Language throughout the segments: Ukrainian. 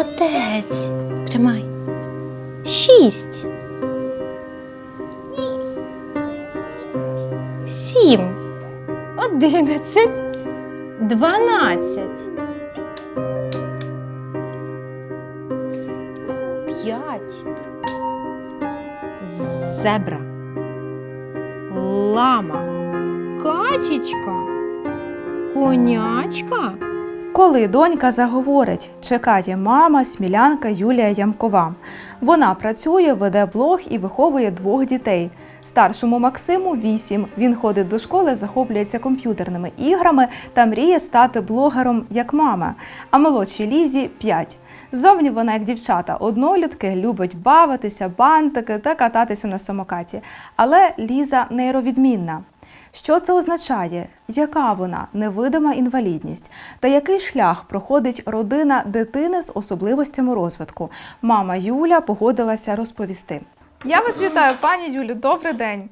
Молодець. Тримай. Шість. Сім. Одинадцять. Дванадцять. П'ять. Зебра. Лама. Качечка. Конячка. Коли донька заговорить, чекає мама, смілянка Юлія Ямкова. Вона працює, веде блог і виховує двох дітей. Старшому Максиму 8. Він ходить до школи, захоплюється комп'ютерними іграми та мріє стати блогером як мама. А молодшій Лізі 5. Зовні вона, як дівчата, однолітки, любить бавитися, бантики та кататися на самокаті. Але Ліза нейровідмінна. Що це означає? Яка вона невидима інвалідність? Та який шлях проходить родина дитини з особливостями розвитку? Мама Юля погодилася розповісти. Я вас вітаю, пані Юлю. Добрий день.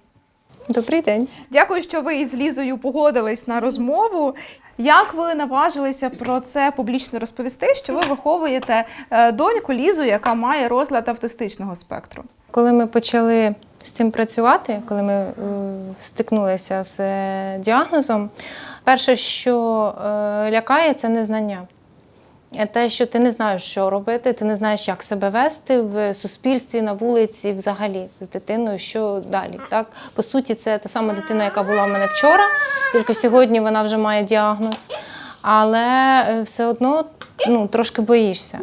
Добрий день. Дякую, що ви із Лізою погодились на розмову. Як ви наважилися про це публічно розповісти? Що ви виховуєте е, доньку Лізу, яка має розлад автистичного спектру? Коли ми почали з цим працювати, коли ми е, стикнулися з е, діагнозом, перше, що лякає, це незнання. Те, що ти не знаєш, що робити, ти не знаєш, як себе вести в суспільстві, на вулиці, взагалі з дитиною, що далі. Так? По суті, це та сама дитина, яка була в мене вчора, тільки сьогодні вона вже має діагноз. Але е, все одно ну, трошки боїшся.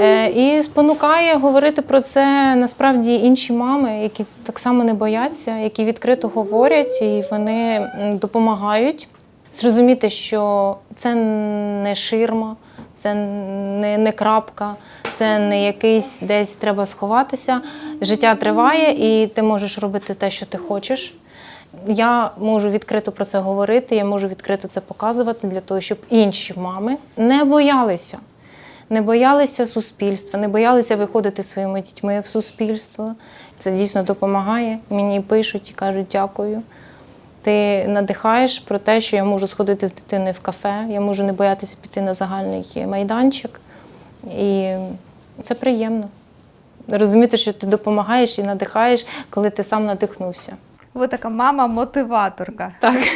Е, І спонукає говорити про це насправді інші мами, які так само не бояться, які відкрито говорять і вони допомагають зрозуміти, що це не ширма, це не, не крапка, це не якийсь десь треба сховатися. Життя триває, і ти можеш робити те, що ти хочеш. Я можу відкрито про це говорити, я можу відкрито це показувати для того, щоб інші мами не боялися. Не боялися суспільства, не боялися виходити своїми дітьми в суспільство. Це дійсно допомагає. Мені пишуть і кажуть дякую. Ти надихаєш про те, що я можу сходити з дитиною в кафе, я можу не боятися піти на загальний майданчик. І це приємно. Розуміти, що ти допомагаєш і надихаєш, коли ти сам надихнувся. Ви така мама-мотиваторка. Так.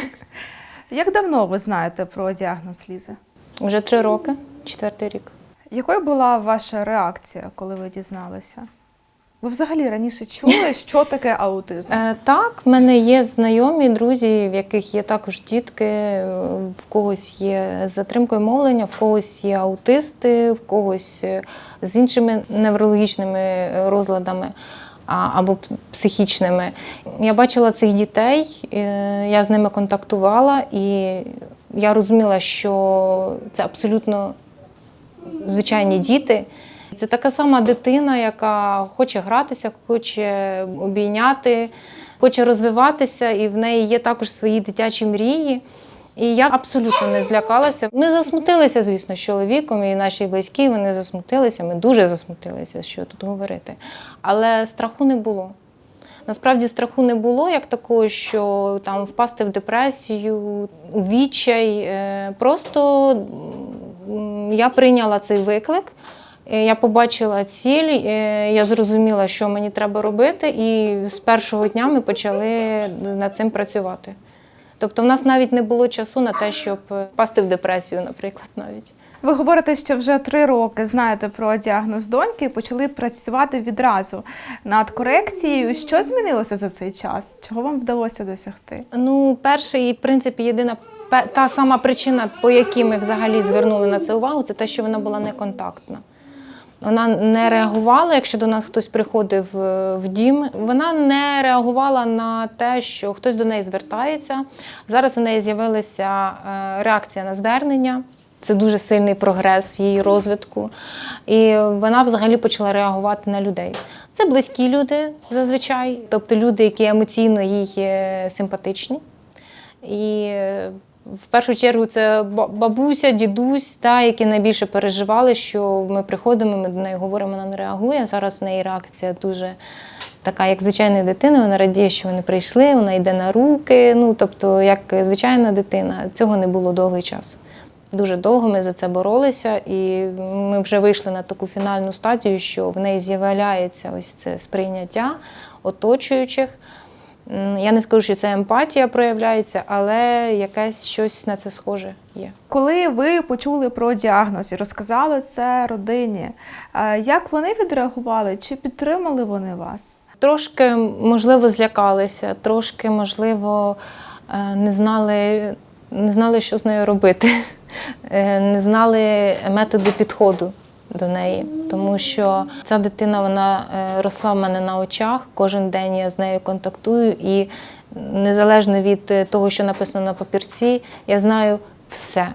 Як давно ви знаєте про діагноз Лізи? Вже три роки, четвертий рік. Якою була ваша реакція, коли ви дізналися? Ви взагалі раніше чули, що таке аутизм? Е, так, в мене є знайомі, друзі, в яких є також дітки, е, в когось є з затримкою мовлення, в когось є аутисти, в когось е, з іншими неврологічними розладами або психічними. Я бачила цих дітей, я з ними контактувала, і я розуміла, що це абсолютно звичайні діти. Це така сама дитина, яка хоче гратися, хоче обійняти, хоче розвиватися, і в неї є також свої дитячі мрії. І я абсолютно не злякалася. Ми засмутилися, звісно, з чоловіком і наші близькі. Вони засмутилися. Ми дуже засмутилися, що тут говорити. Але страху не було. Насправді страху не було як такого, що там впасти в депресію, у відчай. Е, Просто я прийняла цей виклик. Е, Я побачила ціль, е, я зрозуміла, що мені треба робити, і з першого дня ми почали над цим працювати. Тобто, в нас навіть не було часу на те, щоб е, впасти в депресію, наприклад, навіть. Ви говорите, що вже три роки знаєте про діагноз доньки і почали працювати відразу над корекцією. Що змінилося за цей час? Чого вам вдалося досягти? Ну, перша і, в принципі, єдина та сама причина, по якій ми взагалі звернули на це увагу, це те, що вона була неконтактна. Вона не реагувала, якщо до нас хтось приходив е, в дім. Вона не реагувала на те, що хтось до неї звертається. Зараз у неї з'явилася е, реакція на звернення. Це дуже сильний прогрес в її розвитку. І вона взагалі почала реагувати на людей. Це близькі люди зазвичай, тобто люди, які емоційно їй симпатичні. І е, в першу чергу це бабуся, дідусь, та, які найбільше переживали, що ми приходимо, ми до неї говоримо, вона не реагує. Зараз в неї реакція дуже така, як звичайної дитини. Вона радіє, що вони прийшли, вона йде на руки. Ну, тобто, як звичайна дитина, цього не було довгий час. Дуже довго ми за це боролися, і ми вже вийшли на таку фінальну стадію, що в неї з'являється ось це сприйняття оточуючих. Я не скажу, що це емпатія проявляється, але якесь щось на це схоже є. Коли ви почули про діагноз і розказали це родині, е, як вони відреагували? Чи підтримали вони вас? Трошки, можливо, злякалися, трошки, можливо, е, не знали, не знали, що з нею робити, Е, не знали методу підходу до неї. Тому що ця дитина вона е, росла в мене на очах. Кожен день я з нею контактую, і незалежно від е, того, що написано на папірці, я знаю все.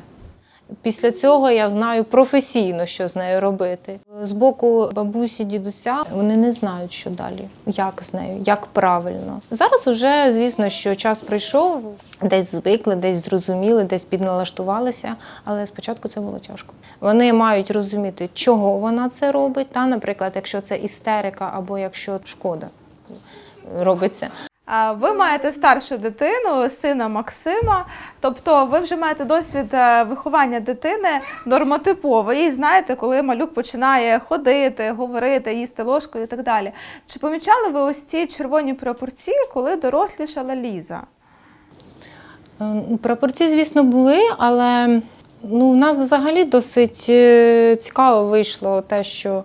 Після цього я знаю професійно, що з нею робити. З боку бабусі, дідуся вони не знають, що далі, як з нею, як правильно. Зараз уже, звісно, що час пройшов, десь звикли, десь зрозуміли, десь підналаштувалися, але спочатку це було тяжко. Вони мають розуміти, чого вона це робить. Та, наприклад, якщо це істерика або якщо шкода робиться. Ви маєте старшу дитину, сина Максима. Тобто, ви вже маєте досвід е, виховання дитини нормотиповий. І знаєте, коли малюк починає ходити, говорити, їсти ложкою і так далі. Чи помічали ви ось ці червоні пропорції, коли дорослішала Ліза? Е, Прапорці, звісно, були, але ну, в нас взагалі досить е, цікаво вийшло те, що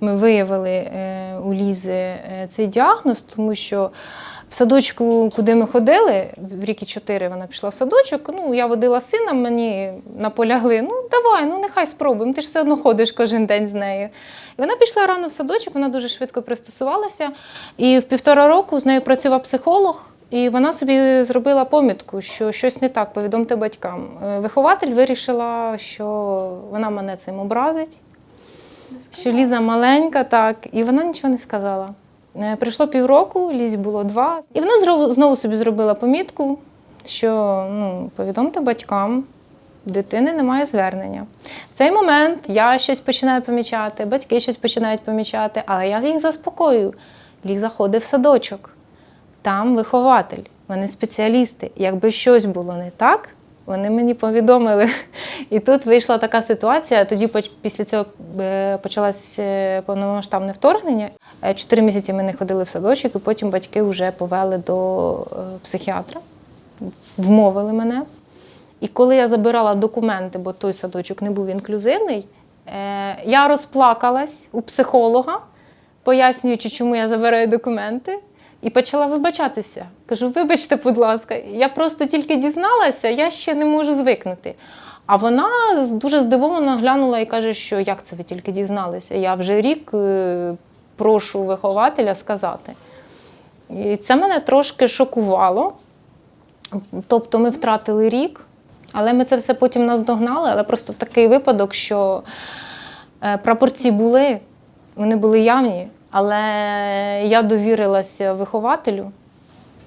ми виявили у Лізи цей діагноз, тому що в садочку, куди ми ходили, в ріки 4 вона пішла в садочок. Ну, я водила сина, мені наполягли: ну давай, ну нехай спробуємо, ти ж все одно ходиш кожен день з нею. І вона пішла рано в садочок, вона дуже швидко пристосувалася. І в півтора року з нею працював психолог. І вона собі зробила помітку, що щось не так, повідомте батькам. Е, Вихователь вирішила, що вона мене цим образить, що Ліза маленька, так, і вона нічого не сказала. Е, Прийшло півроку, Лізі було два, і вона знову собі зробила помітку, що ну, повідомте батькам, дитини немає звернення. В цей момент я щось починаю помічати, батьки щось починають помічати, але я їх заспокоюю. Ліза ходить в садочок. Там вихователь, вони спеціалісти. Якби щось було не так, вони мені повідомили. І тут вийшла така ситуація. Тоді після цього е, почалось е, повномасштабне вторгнення. Е, Чотири місяці ми не ходили в садочок, і потім батьки вже повели до психіатра, вмовили мене. І коли я забирала документи, бо той садочок не був інклюзивний, я розплакалась у психолога, пояснюючи, чому я забираю документи, і почала вибачатися. Кажу, вибачте, будь ласка, я просто тільки дізналася, я ще не можу звикнути. А вона дуже здивовано глянула і каже, що як це ви тільки дізналися? Я вже рік е, прошу вихователя сказати. І це мене трошки шокувало. Тобто ми втратили рік, але ми це все потім наздогнали. Але просто такий випадок, що е, прапорці були, вони були явні, але я довірилася вихователю,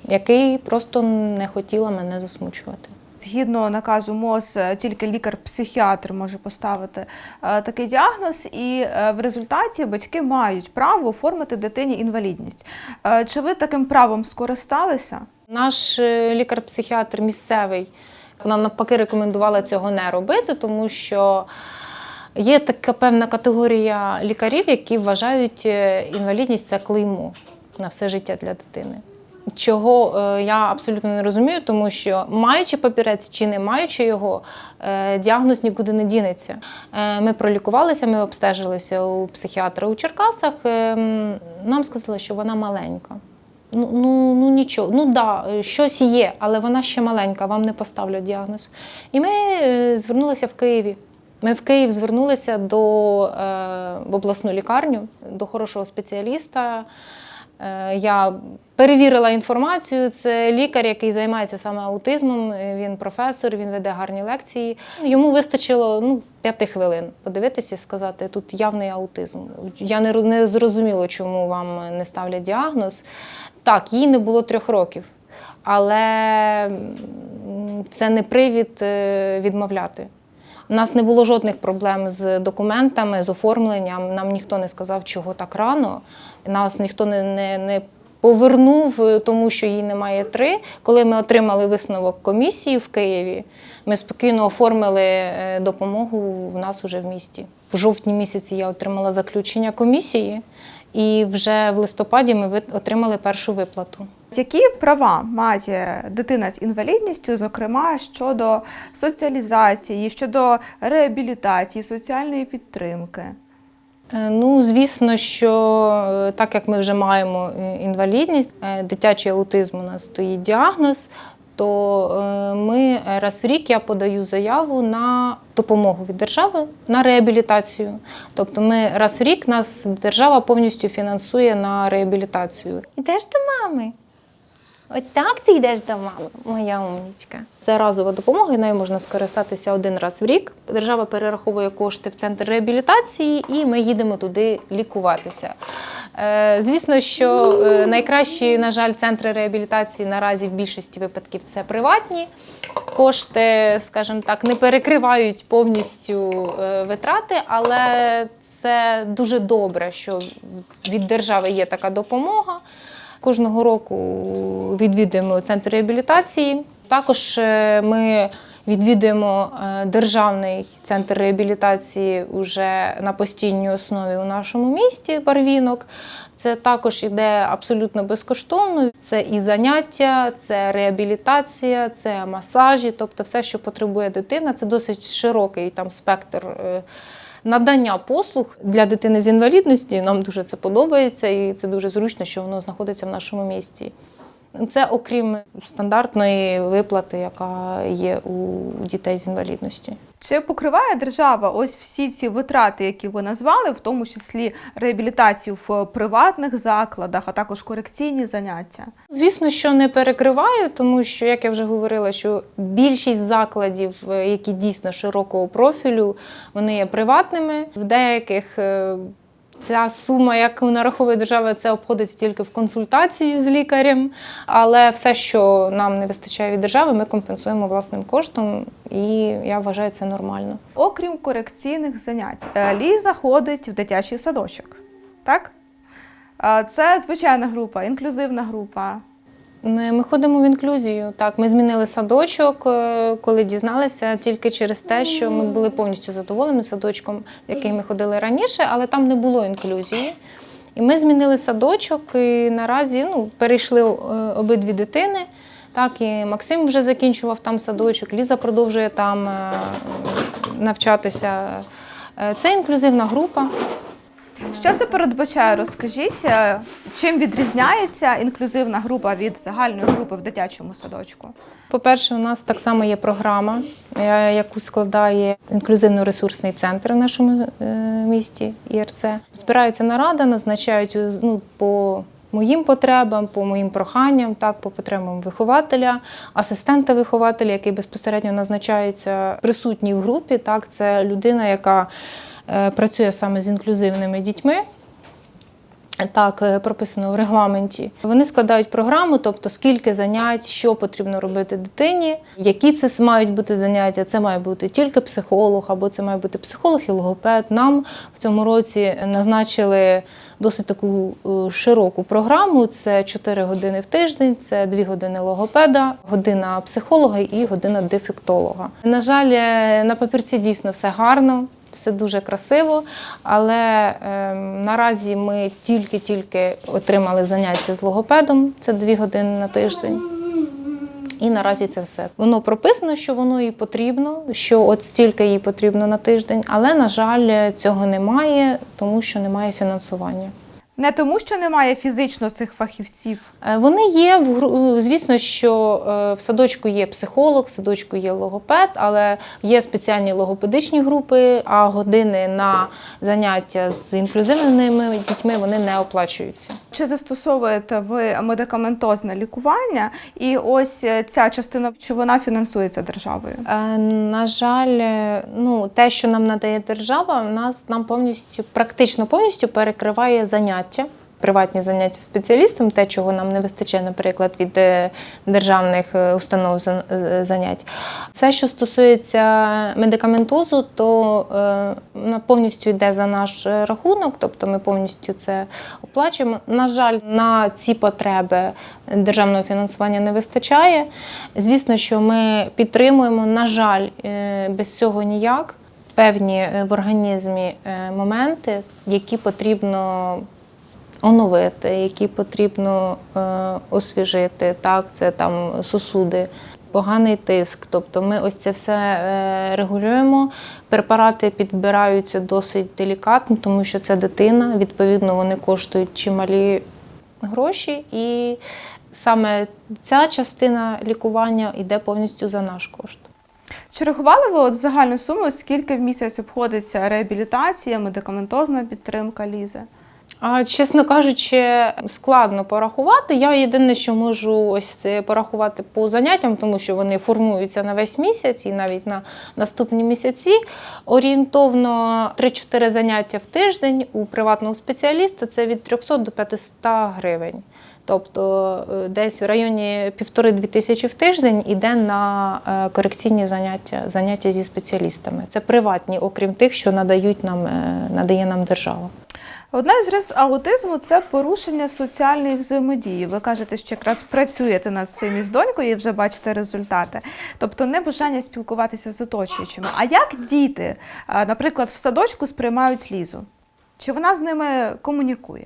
який просто не хотіла мене засмучувати. Згідно наказу МОЗ, е, тільки лікар-психіатр може поставити е, такий діагноз, і е, в результаті батьки мають право оформити дитині інвалідність. Чи ви таким правом скористалися? Наш лікар-психіатр місцевий вона навпаки рекомендувала цього не робити, тому що є така певна категорія лікарів, які вважають е, інвалідність це клеймо на все життя для дитини. Чого е, я абсолютно не розумію, тому що маючи папірець чи не маючи його, е, діагноз нікуди не дінеться. Ми пролікувалися, ми обстежилися у психіатра у Черкасах. Нам сказали, що вона маленька. Ну, ну, ну нічого, ну да, щось є, але вона ще маленька, вам не поставлять діагноз. І ми звернулися в Києві. Ми в Київ звернулися до, е, в обласну лікарню, до хорошого спеціаліста. Е, Я перевірила інформацію. Це лікар, який займається саме аутизмом. Він професор, він веде гарні лекції. Йому вистачило ну, п'яти хвилин подивитися і сказати, тут явний аутизм. Я не, не зрозуміло, чому вам не ставлять діагноз. Так, їй не було трьох років, але це не привід е, відмовляти. У нас не було жодних проблем з документами, з оформленням. Нам ніхто не сказав, чого так рано. Нас ніхто не, не, не повернув, тому що їй немає три. Коли ми отримали висновок комісії в Києві, Ми спокійно оформили е, допомогу в нас уже в місті. В жовтні місяці я отримала заключення комісії, і вже в листопаді ми отримали першу виплату. Які права має дитина з інвалідністю, зокрема щодо соціалізації, щодо реабілітації, соціальної підтримки? Е, Ну, звісно, що е, так як ми вже маємо е, інвалідність, дитячий аутизм у нас стоїть діагноз, то ми раз в рік я подаю заяву на допомогу від держави на реабілітацію. Тобто ми раз в рік нас держава повністю фінансує на реабілітацію. Ідеш до мами. От так ти йдеш до мами, моя умнічка. Це разова допомога, нею можна скористатися один раз в рік. Держава перераховує кошти в центр реабілітації, і ми їдемо туди лікуватися. Е, Звісно, що е, найкращі, на жаль, центри реабілітації наразі в більшості випадків це приватні. Кошти, скажімо так, не перекривають повністю е, витрати, але це дуже добре, що від держави є така допомога. Кожного року відвідуємо центр реабілітації. Також е, ми відвідуємо е, державний центр реабілітації уже на постійній основі у нашому місті Барвінок. Це також іде абсолютно безкоштовно. Це і заняття, це реабілітація, це масажі, тобто все, що потребує дитина. Це досить широкий там спектр. Надання послуг для дитини з інвалідністю нам дуже це подобається, і це дуже зручно, що воно знаходиться в нашому місті. Це окрім стандартної виплати, яка є у дітей з інвалідністю. Чи покриває держава ось всі ці витрати, які ви назвали, в тому числі реабілітацію в приватних закладах, а також корекційні заняття? Звісно, що не перекриваю, тому що, як я вже говорила, що більшість закладів, е, які дійсно широкого профілю, вони є приватними. В деяких е, ця сума, яку нараховує держава, це обходиться тільки в консультацію з лікарем. Але все, що нам не вистачає від держави, ми компенсуємо власним коштом, і я вважаю це нормально. Окрім корекційних занять, е, Ліза ходить в дитячий садочок. Так? Е, Це звичайна група, інклюзивна група. Ми, ходимо в інклюзію. Так, ми змінили садочок, е, коли дізналися тільки через те, що ми були повністю задоволені садочком, який ми ходили раніше, але там не було інклюзії. І ми змінили садочок, і наразі ну, перейшли е, обидві дитини. Так, і Максим вже закінчував там садочок, Ліза продовжує там е, навчатися. Це інклюзивна група. Що це передбачає? Розкажіть, е, чим відрізняється інклюзивна група від загальної групи в дитячому садочку? По-перше, у нас так само є програма, е, яку складає інклюзивно-ресурсний центр в нашому е, місті ІРЦ. Збирається нарада, назначають ну, по моїм потребам, по моїм проханням, так, по потребам вихователя, асистента вихователя, який безпосередньо назначається присутній в групі. Так, це людина, яка працює саме з інклюзивними дітьми. Так, е, прописано в регламенті. Вони складають програму, тобто скільки занять, що потрібно робити дитині, які це мають бути заняття. Це має бути тільки психолог, або це має бути психолог і логопед. Нам в цьому році назначили досить таку е, широку програму. Це 4 години в тиждень, це 2 години логопеда, година психолога і година дефектолога. На жаль, е, на папірці дійсно все гарно. Все дуже красиво, але е, наразі ми тільки-тільки отримали заняття з логопедом, це дві години на тиждень. І наразі це все. Воно прописано, що воно їй потрібно, що от стільки їй потрібно на тиждень, але, на жаль, цього немає, тому що немає фінансування. Не тому, що немає фізично цих фахівців. Е, Вони є в гру- звісно, що е, в садочку є психолог, в садочку є логопед, але є спеціальні логопедичні групи, а години на заняття з інклюзивними дітьми вони не оплачуються. Чи застосовуєте ви медикаментозне лікування? І ось е, ця частина, чи вона фінансується державою? Е, На жаль, е, ну те, що нам надає держава, нас нам повністю, практично повністю перекриває заняття. Приватні заняття спеціалістом, те, чого нам не вистачає, наприклад, від е, державних е, установ е, занять. Все, що стосується медикаментозу, то е, повністю йде за наш рахунок, тобто ми повністю це оплачуємо. На жаль, на ці потреби державного фінансування не вистачає. Звісно, що ми підтримуємо, на жаль, без цього ніяк. Певні в організмі моменти, які потрібно оновити, які потрібно е, освіжити. Так, це там сосуди, поганий тиск. Тобто ми ось це все е, регулюємо. Препарати підбираються досить делікатно, тому що це дитина. Відповідно, вони коштують чималі гроші, і саме ця частина лікування йде повністю за наш кошт. Чи рахували ви от загальну суму, скільки в місяць обходиться реабілітація, медикаментозна підтримка Лізи? Чесно кажучи, складно порахувати. Я єдине, що можу ось порахувати по заняттям, тому що вони формуються на весь місяць і навіть на наступні місяці. Орієнтовно 3-4 заняття в тиждень у приватного спеціаліста це від 300 до 500 гривень. Тобто е, десь в районі півтори-дві тисячі в тиждень іде на е, корекційні заняття, заняття зі спеціалістами. Це приватні, окрім тих, що надають нам, е, надає нам держава. Одна із рис аутизму це порушення соціальної взаємодії. Ви кажете, що якраз працюєте над цим із донькою і вже бачите результати. Тобто небажання спілкуватися з оточуючими. А як діти, наприклад, в садочку сприймають лізу? Чи вона з ними комунікує?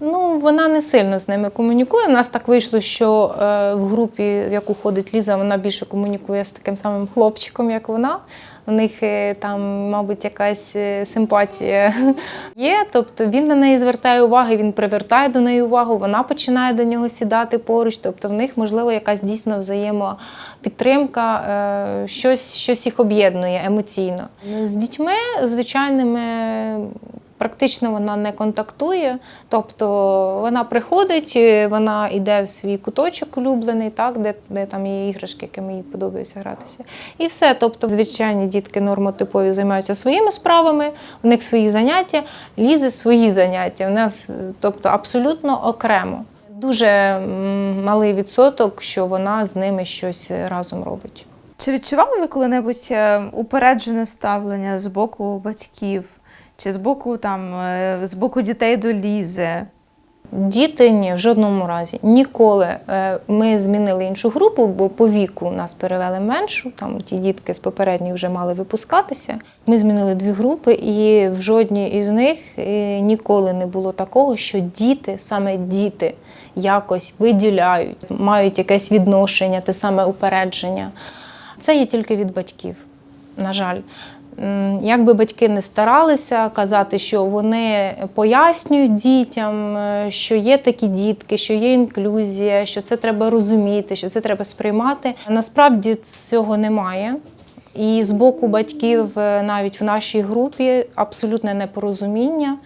Ну, вона не сильно з ними комунікує. У нас так вийшло, що е, в групі, в яку ходить Ліза, вона більше комунікує з таким самим хлопчиком, як вона. У них е, там, мабуть, якась е, симпатія є. Тобто він на неї звертає увагу, він привертає до неї увагу, вона починає до нього сідати поруч. Тобто в них, можливо, якась дійсно взаємопідтримка, е, щось, щось їх об'єднує емоційно. З дітьми звичайними практично вона не контактує. Тобто вона приходить, е, вона йде в свій куточок улюблений, так, де, де там є іграшки, якими їй подобається гратися. І все. Тобто, звичайні дітки нормотипові займаються своїми справами, у них свої заняття, лізе свої заняття. У нас, е, тобто, абсолютно окремо. Дуже малий відсоток, що вона з ними щось разом робить. Чи відчували ви коли-небудь е, упереджене ставлення з боку батьків? Чи з боку там е, з боку дітей до лізи? Діти ні, в жодному разі. Ніколи Е, ми змінили іншу групу, бо по віку нас перевели меншу. Там ті дітки з попередньої вже мали випускатися. Ми змінили дві групи, і в жодній із них е, ніколи не було такого, що діти, саме діти, якось виділяють, мають якесь відношення, те саме упередження. Це є тільки від батьків, на жаль. Як би батьки не старалися казати, що вони пояснюють дітям, е, що є такі дітки, що є інклюзія, що це треба розуміти, що це треба сприймати. Насправді цього немає. І з боку батьків, е, навіть в нашій групі, абсолютне непорозуміння,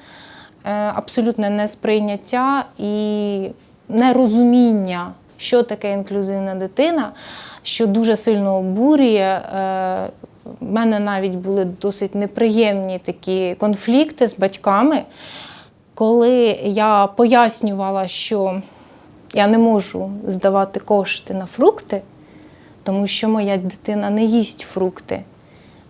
е, абсолютне несприйняття і нерозуміння, що таке інклюзивна дитина, що дуже сильно обурює. В мене навіть були досить неприємні такі конфлікти з батьками, коли я пояснювала, що я не можу здавати кошти на фрукти, тому що моя дитина не їсть фрукти.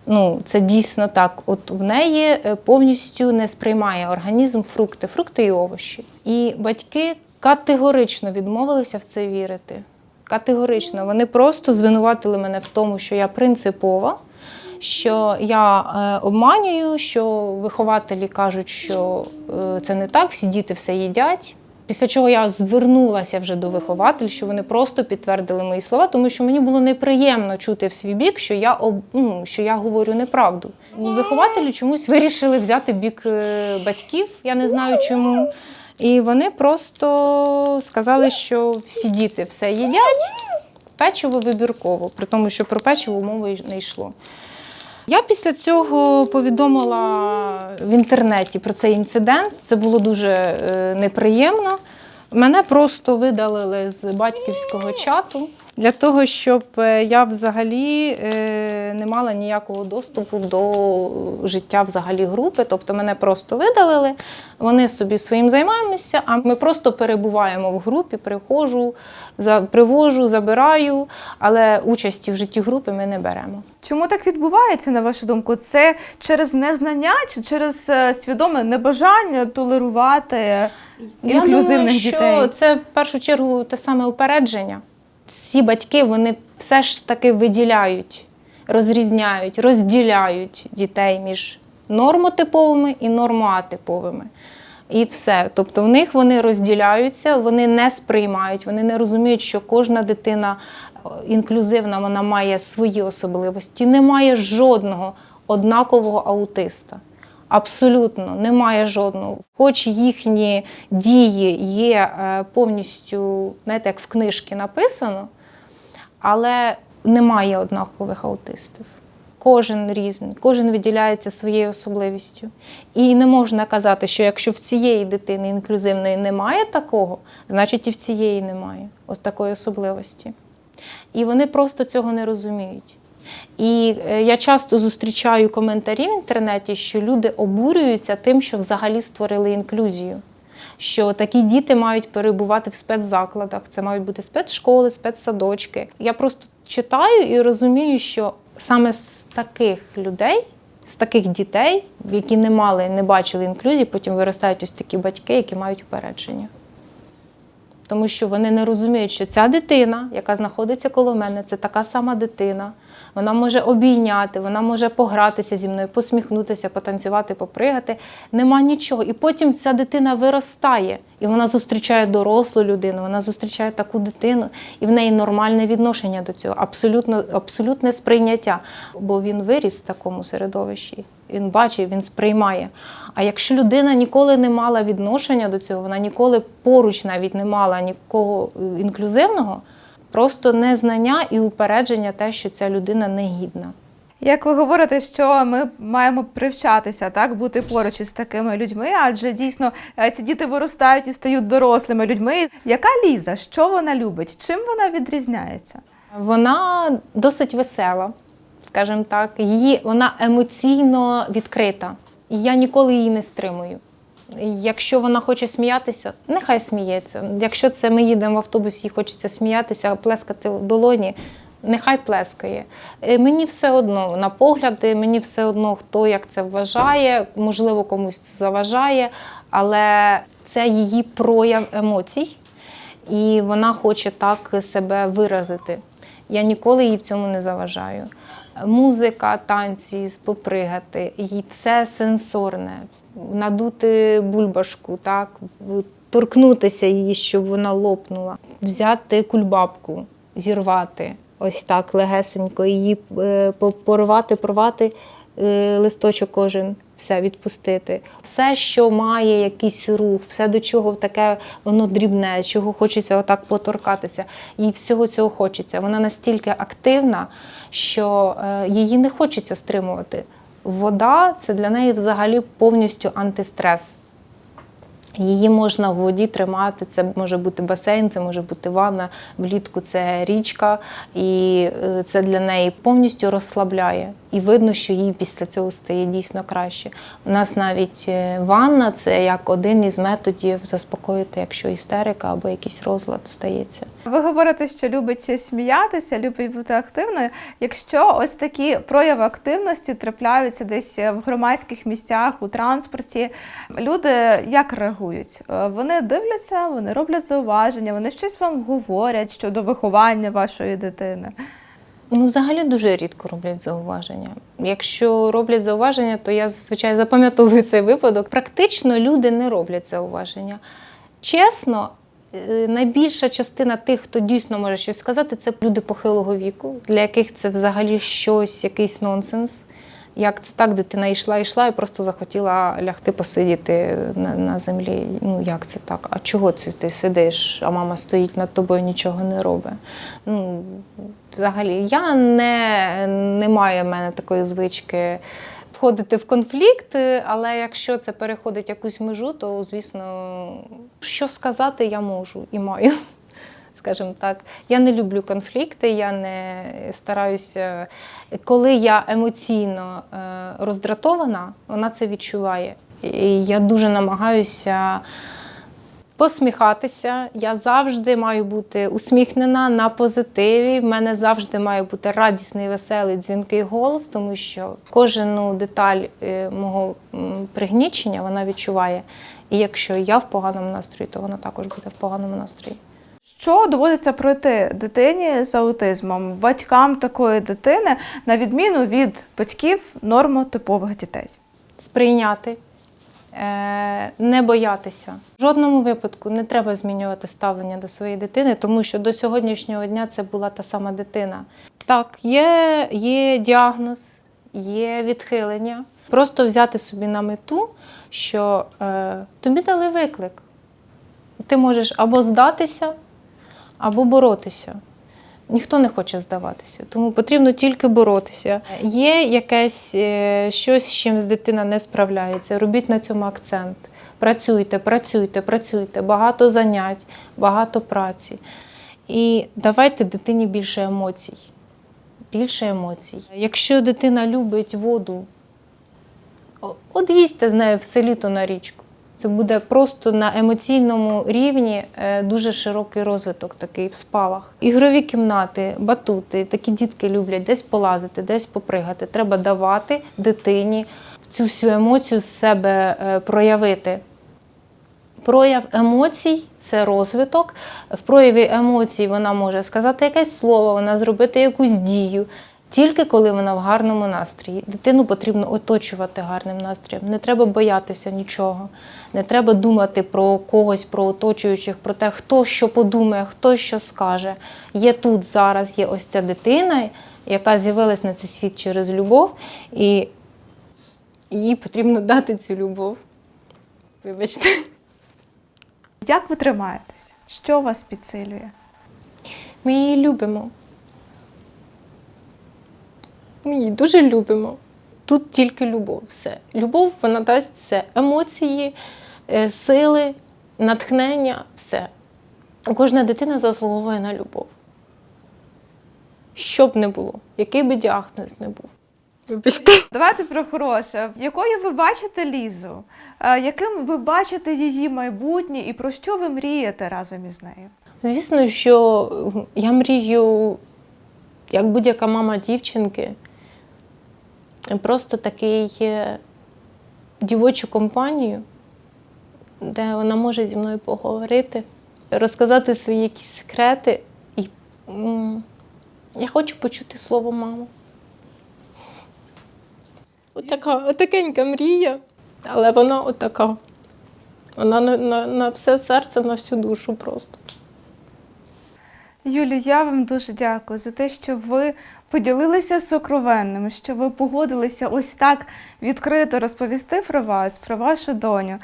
Ну, це дійсно так. От в неї е, повністю не сприймає організм фрукти, фрукти і овочі. І батьки категорично відмовилися в це вірити. Категорично. Вони просто звинуватили мене в тому, що я принципова, що я е, обманюю, що вихователі кажуть, що е, це не так, всі діти все їдять. Після чого я звернулася вже до вихователів, що вони просто підтвердили мої слова, тому що мені було неприємно чути в свій бік, що я об, ну, що я говорю неправду. Вихователі чомусь вирішили взяти бік е, батьків, я не знаю чому. І вони просто сказали, що всі діти все їдять, печиво вибірково, при тому, що про печиво мови не йшло. Я після цього повідомила в інтернеті про цей інцидент. Це було дуже е, неприємно. Мене просто видалили з батьківського чату. Для того, щоб е, я взагалі е, не мала ніякого доступу до життя взагалі групи. Тобто мене просто видалили, вони собі своїм займаємося, а ми просто перебуваємо в групі, приходжу, привожу, забираю, але участі в житті групи ми не беремо. Чому так відбувається, на вашу думку? Це через незнання чи через е, свідоме небажання толерувати інклюзивних Я дітей? думаю, що це в першу чергу те саме упередження. Ці батьки вони все ж таки виділяють, розрізняють, розділяють дітей між нормотиповими і нормотиповими. І все. Тобто в них вони розділяються, вони не сприймають, вони не розуміють, що кожна дитина е, інклюзивна, вона має свої особливості. Немає жодного однакового аутиста. Абсолютно немає жодного. Хоч їхні дії є е, повністю, знаєте, як в книжці написано, але немає однакових аутистів. Кожен різний, кожен виділяється своєю особливістю. І не можна казати, що якщо в цієї дитини інклюзивної немає такого, значить і в цієї немає ось такої особливості. І вони просто цього не розуміють. І е, я часто зустрічаю коментарі в інтернеті, що люди обурюються тим, що взагалі створили інклюзію. Що такі діти мають перебувати в спецзакладах, це мають бути спецшколи, спецсадочки. Я просто читаю і розумію, що саме з таких людей, з таких дітей, які не мали, не бачили інклюзії, потім виростають ось такі батьки, які мають упередження. Тому що вони не розуміють, що ця дитина, яка знаходиться коло мене, це така сама дитина. Вона може обійняти, вона може погратися зі мною, посміхнутися, потанцювати, попригати. Нема нічого. І потім ця дитина виростає, і вона зустрічає дорослу людину, вона зустрічає таку дитину, і в неї нормальне відношення до цього, абсолютно, абсолютне сприйняття. Бо він виріс в такому середовищі. Він бачить, він сприймає. А якщо людина ніколи не мала відношення до цього, вона ніколи поруч навіть не мала нікого е, інклюзивного, просто незнання і упередження те, що ця людина негідна. Як ви говорите, що ми маємо привчатися, так бути поруч із такими людьми, адже дійсно е, ці діти виростають і стають дорослими людьми. Яка Ліза? Що вона любить? Чим вона відрізняється? Вона досить весела, скажімо так. Її, вона емоційно відкрита. І я ніколи її не стримую. Якщо вона хоче сміятися, нехай сміється. Якщо це ми їдемо в автобусі і хочеться сміятися, плескати в долоні, нехай плескає. Е, Мені все одно на погляди, мені все одно, хто як це вважає, можливо, комусь це заважає, але це її прояв емоцій, і вона хоче так себе виразити. Я ніколи їй в цьому не заважаю. Музика, танці, попригати, і все сенсорне, надути бульбашку, так, торкнутися її, щоб вона лопнула, взяти кульбабку, зірвати, ось так легесенько, її е, порвати, порвати е, листочок кожен, все відпустити. Все, що має якийсь рух, все до чого таке воно дрібне, чого хочеться отак поторкатися. Їй всього цього хочеться. Вона настільки активна, що е, її не хочеться стримувати. Вода це для неї взагалі повністю антистрес. Її можна в воді тримати. Це може бути басейн, це може бути ванна, влітку це річка, і е, це для неї повністю розслабляє. І видно, що їй після цього стає дійсно краще. У нас навіть е, ванна це як один із методів заспокоїти, якщо істерика або якийсь розлад стається. Ви говорите, що любить сміятися, любить бути активною. Якщо ось такі прояви активності трапляються десь в громадських місцях, у транспорті, люди як реагують? Е, Вони дивляться, вони роблять зауваження, вони щось вам говорять щодо виховання вашої дитини. Ну, взагалі дуже рідко роблять зауваження. Якщо роблять зауваження, то я зазвичай запам'ятовую цей випадок. Практично люди не роблять зауваження. Чесно, е, найбільша частина тих, хто дійсно може щось сказати, це люди похилого віку, для яких це взагалі щось, якийсь нонсенс. Як це так, дитина йшла, йшла і просто захотіла лягти посидіти на, на землі. Ну як це так? А чого це ти сидиш, а мама стоїть над тобою, нічого не робить? Ну, взагалі, я не, не маю в мене такої звички входити в конфлікт, але якщо це переходить якусь межу, то звісно, що сказати я можу і маю скажімо так. Я не люблю конфлікти, я не стараюся. Коли я емоційно е, роздратована, вона це відчуває. І я дуже намагаюся посміхатися. Я завжди маю бути усміхнена на позитиві. В мене завжди має бути радісний, веселий, дзвінкий голос, тому що кожну деталь е, мого пригнічення вона відчуває. І якщо я в поганому настрої, то вона також буде в поганому настрої. Що доводиться пройти дитині з аутизмом, батькам такої дитини, на відміну від батьків нормотипових дітей? сприйняти, не боятися. В жодному випадку не треба змінювати ставлення до своєї дитини, тому що до сьогоднішнього дня це була та сама дитина. Так, є, є діагноз, є відхилення. Просто взяти собі на мету, що е, тобі дали виклик. Ти можеш або здатися, або боротися. Ніхто не хоче здаватися, тому потрібно тільки боротися. Є якесь е, щось, з чим дитина не справляється. Робіть на цьому акцент. Працюйте, працюйте, працюйте. Багато занять, багато праці. І давайте дитині більше емоцій. Більше емоцій. Якщо дитина любить воду, от їздьте з нею в селі то на річку. Це буде просто на емоційному рівні е, дуже широкий розвиток такий в спалах. Ігрові кімнати, батути, такі дітки люблять десь полазити, десь попригати. Треба давати дитині цю всю емоцію з себе е, проявити. Прояв емоцій це розвиток. В прояві емоцій вона може сказати якесь слово, вона зробити якусь дію. Тільки коли вона в гарному настрої. Дитину потрібно оточувати гарним настроєм. Не треба боятися нічого. Не треба думати про когось, про оточуючих, про те, хто що подумає, хто що скаже. Є тут зараз, є ось ця дитина, яка з'явилась на цей світ через любов, і їй потрібно дати цю любов. Вибачте. Як ви тримаєтесь? Що вас підсилює? Ми її любимо. Ми її дуже любимо. Тут тільки любов. Все. Любов вона дасть все. Емоції, е, сили, натхнення, все. Кожна дитина заслуговує на любов. Що б не було, який би діагноз не був. Вибачте. Давайте про хороше. Якою ви бачите Лізу? Е, Яким ви бачите її майбутнє і про що ви мрієте разом із нею? Звісно, що я мрію, як будь-яка мама дівчинки, просто такий е, дівочу компанію, де вона може зі мною поговорити, розказати свої якісь секрети. І я хочу почути слово мама. Отака, отакенька мрія, але вона отака. Вона на, на, на все серце, на всю душу просто. Юлі, я вам дуже дякую за те, що ви поділилися сокровенним, що ви погодилися ось так відкрито розповісти про вас, про вашу доню.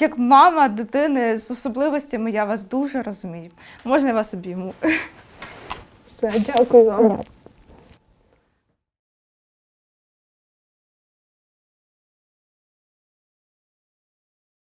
Як мама дитини з особливостями, я вас дуже розумію. Можна я вас обійму? Все, дякую вам.